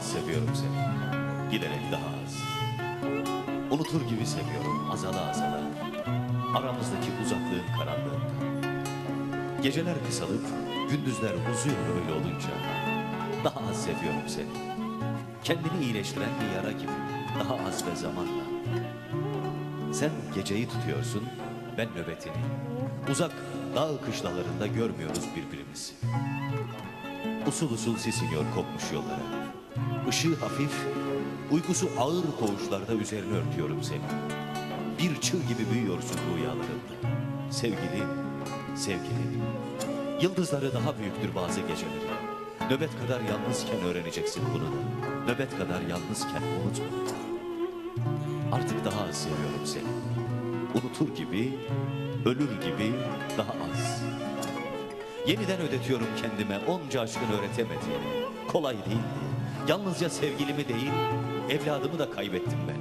seviyorum seni. Giderek daha az. Unutur gibi seviyorum azala azala. Aramızdaki uzaklığın karanlığında. Geceler kısalıp gündüzler uzuyor öyle olunca. Daha az seviyorum seni. Kendini iyileştiren bir yara gibi. Daha az ve zamanla. Sen geceyi tutuyorsun, ben nöbetini. Uzak dağ kışlalarında görmüyoruz birbirimizi. Usul usul sisiniyor kokmuş yollara. Işığı hafif, uykusu ağır koğuşlarda üzerine örtüyorum seni. Bir çığ gibi büyüyorsun rüyalarımda. Sevgilim, sevgilim. Yıldızları daha büyüktür bazı geceleri. Nöbet kadar yalnızken öğreneceksin bunu da. Nöbet kadar yalnızken unutma. Artık daha az seviyorum seni. Unutur gibi, ölür gibi daha az. Yeniden ödetiyorum kendime onca aşkın öğretemediğini. Kolay değildi. Yalnızca sevgilimi değil, evladımı da kaybettim ben.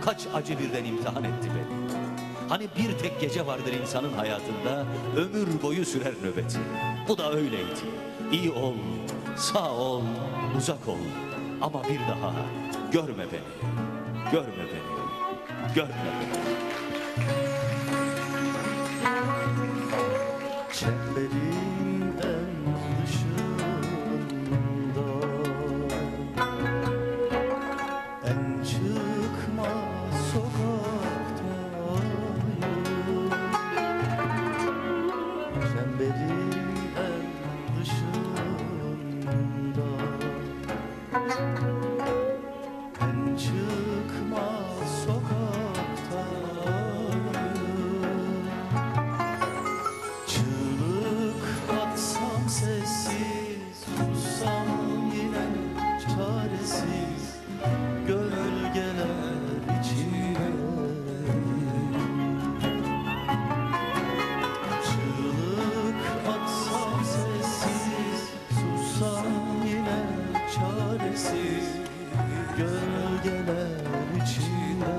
Kaç acı birden imtihan etti beni. Hani bir tek gece vardır insanın hayatında, ömür boyu sürer nöbeti. Bu da öyleydi. İyi ol, sağ ol, uzak ol. Ama bir daha görme beni, görme beni, görme beni. Çemberin Gölgeler içinde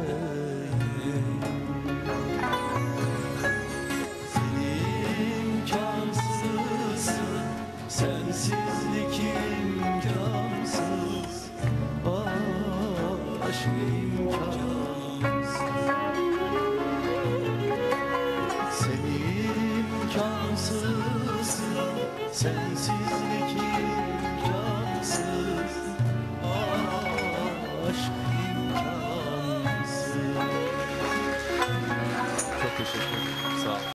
imkansızsın Sensizlik imkansız. Aşk imkansız. Sen imkansızsın Sensizlik